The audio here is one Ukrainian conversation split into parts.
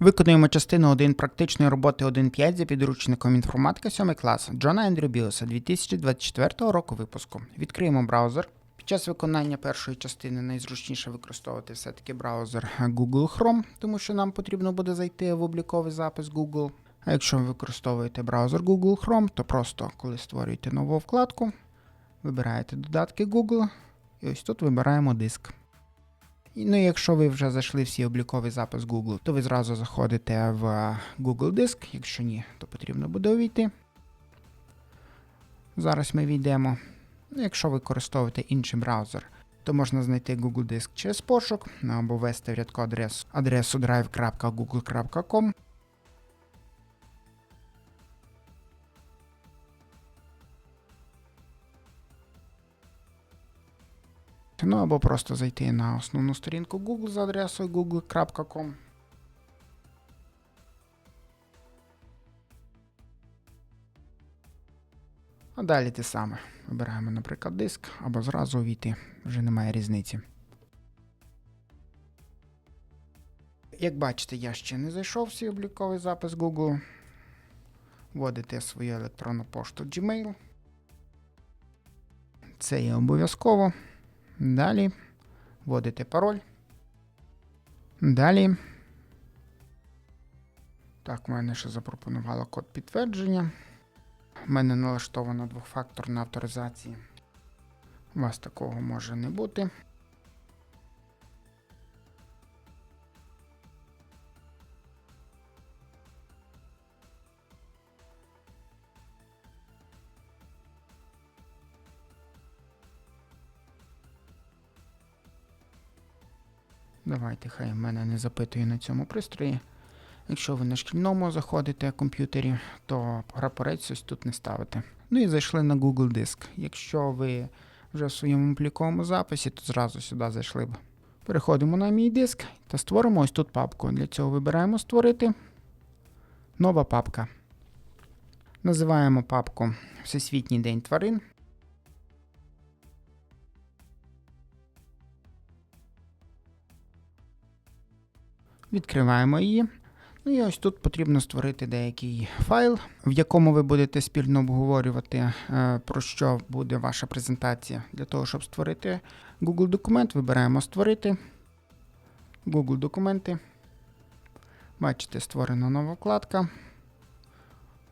Виконуємо частину 1 практичної роботи 1.5 за підручником інформатика 7 клас Джона Ендрю Білоса 2024 року випуску. Відкриємо браузер. Під час виконання першої частини найзручніше використовувати все-таки браузер Google Chrome, тому що нам потрібно буде зайти в обліковий запис Google. А якщо ви використовуєте браузер Google Chrome, то просто коли створюєте нову вкладку, вибираєте додатки Google, і ось тут вибираємо диск. Ну, якщо ви вже зайшли всі обліковий запис Google, то ви зразу заходите в Google Диск. Якщо ні, то потрібно буде увійти. Зараз ми війдемо. Ну, Якщо ви використовуєте інший браузер, то можна знайти Google Диск через пошук або ввести в рядку адресу, адресу drive.google.com. Ну або просто зайти на основну сторінку Google за адресою google.com. А далі те саме. Вибираємо, наприклад, диск або зразу увійти. Вже немає різниці. Як бачите, я ще не зайшов в свій обліковий запис Google. Вводите свою електронну пошту Gmail. Це є обов'язково. Далі вводите пароль. Далі. Так, в мене ще запропонувало код підтвердження. У мене налаштована двохфакторна авторизація. У вас такого може не бути. Давайте, хай мене не запитує на цьому пристрої. Якщо ви на шкільному заходите комп'ютері, то прапорець ось тут не ставите. Ну і зайшли на Google Диск. Якщо ви вже в своєму обліковому записі, то зразу сюди зайшли б. Переходимо на мій диск та створимо ось тут папку. Для цього вибираємо створити. Нова папка. Називаємо папку Всесвітній день тварин. Відкриваємо її. Ну і ось тут потрібно створити деякий файл, в якому ви будете спільно обговорювати, е, про що буде ваша презентація. Для того, щоб створити Google документ, вибираємо Створити. Google документи. Бачите, створена нова вкладка.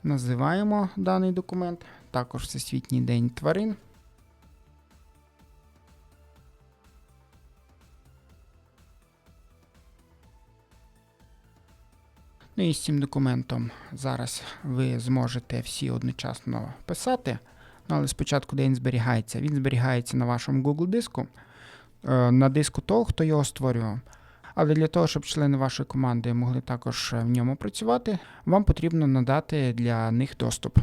Називаємо даний документ. Також Всесвітній день тварин. Ну і з цим документом зараз ви зможете всі одночасно писати. Ну, але спочатку, де він зберігається? Він зберігається на вашому Google диску, е, на диску того, хто його створював. Але для того, щоб члени вашої команди могли також в ньому працювати, вам потрібно надати для них доступ.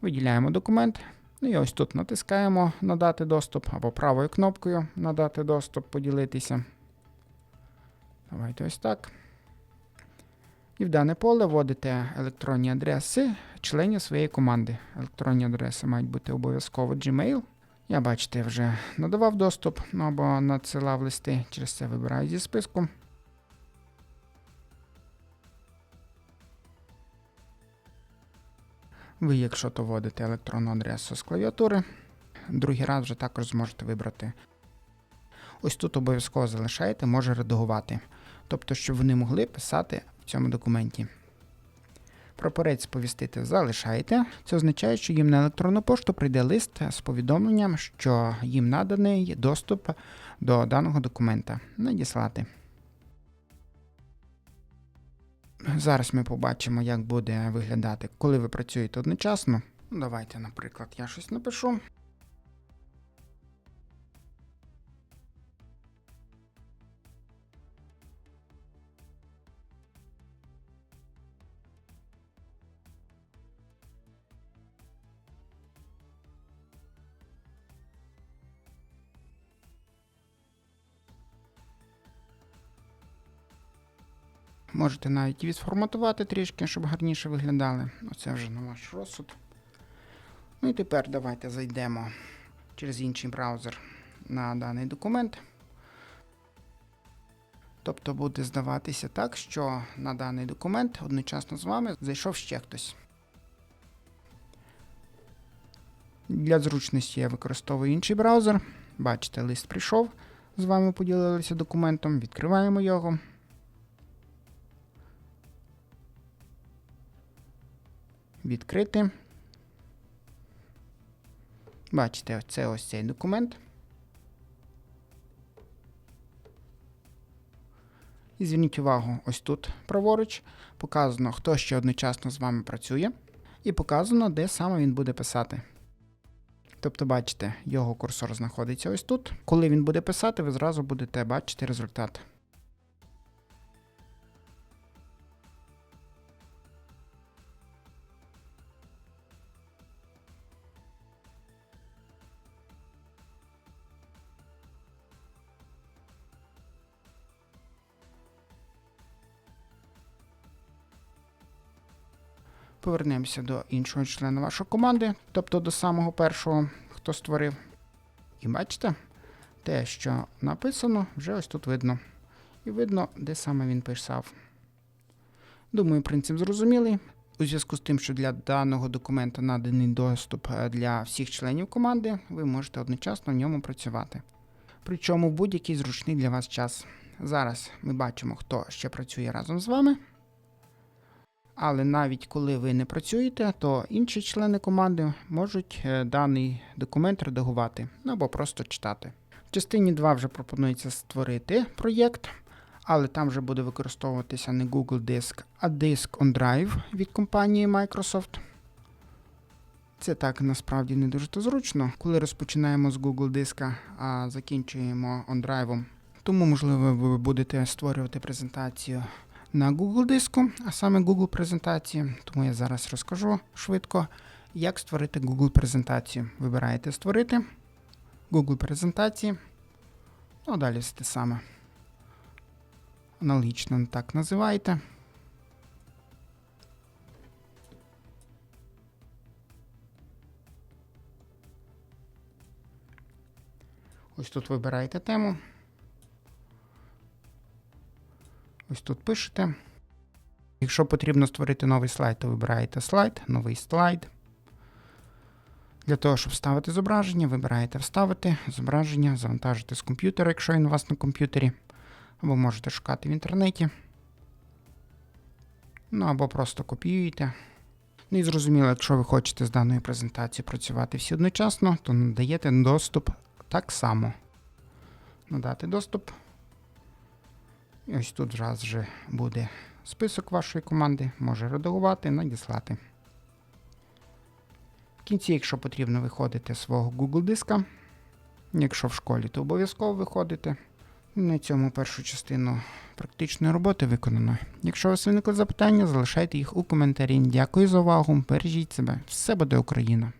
Виділяємо документ. Ну і ось тут натискаємо Надати доступ або правою кнопкою Надати доступ, поділитися. Давайте ось так. І в дане поле вводите електронні адреси членів своєї команди. Електронні адреси мають бути обов'язково Gmail. Я бачите, вже надавав доступ ну, або надсилав листи, через це вибираю зі списку. Ви, якщо то вводите електронну адресу з клавіатури, другий раз вже також зможете вибрати. Ось тут обов'язково залишаєте, може редагувати. Тобто, щоб вони могли писати цьому документі. Прапорець сповістити залишаєте. Це означає, що їм на електронну пошту прийде лист з повідомленням, що їм наданий доступ до даного документа. Надіслати. Зараз ми побачимо, як буде виглядати, коли ви працюєте одночасно. Давайте, наприклад, я щось напишу. Можете навіть відформатувати трішки, щоб гарніше виглядали. Оце вже на ваш розсуд. Ну і тепер давайте зайдемо через інший браузер на даний документ. Тобто буде здаватися так, що на даний документ одночасно з вами зайшов ще хтось. Для зручності я використовую інший браузер. Бачите, лист прийшов. З вами поділилися документом. Відкриваємо його. Відкрити. Бачите, це ось цей документ. І зверніть увагу, ось тут праворуч показано, хто ще одночасно з вами працює, і показано, де саме він буде писати. Тобто, бачите, його курсор знаходиться ось тут. Коли він буде писати, ви зразу будете бачити результат. Повернемося до іншого члена вашої команди, тобто до самого першого, хто створив. І бачите, те, що написано, вже ось тут видно. І видно, де саме він писав. Думаю, принцип зрозумілий. У зв'язку з тим, що для даного документа наданий доступ е, для всіх членів команди, ви можете одночасно в ньому працювати. Причому будь-який зручний для вас час. Зараз ми бачимо, хто ще працює разом з вами. Але навіть коли ви не працюєте, то інші члени команди можуть е, даний документ редагувати або просто читати. В частині 2 вже пропонується створити проєкт, але там вже буде використовуватися не Google Диск, а диск OnDrive від компанії Microsoft. Це так насправді не дуже то зручно, коли розпочинаємо з Google диска, а закінчуємо OnDrive. Тому, можливо, ви будете створювати презентацію на Google диску, а саме Google презентації. Тому я зараз розкажу швидко, як створити Google презентацію. Вибираєте Створити Google презентації. Ну, далі все те саме. Аналогічно так називаєте. Ось тут вибираєте тему. Ось тут пишете. Якщо потрібно створити новий слайд, то вибираєте слайд, новий слайд. Для того, щоб вставити зображення, вибираєте Вставити зображення, завантажити з комп'ютера, якщо він у вас на комп'ютері. Або можете шукати в інтернеті. Ну або просто копіюєте. Ну і зрозуміло, якщо ви хочете з даною презентацією працювати всі одночасно, то надаєте доступ так само. Надати доступ. І ось тут зараз вже буде список вашої команди, може редагувати, надіслати. В кінці, якщо потрібно, виходите з свого Google диска. Якщо в школі, то обов'язково виходите. На цьому першу частину практичної роботи виконано. Якщо у вас виникли запитання, залишайте їх у коментарі. Дякую за увагу. Бережіть себе. Все буде Україна!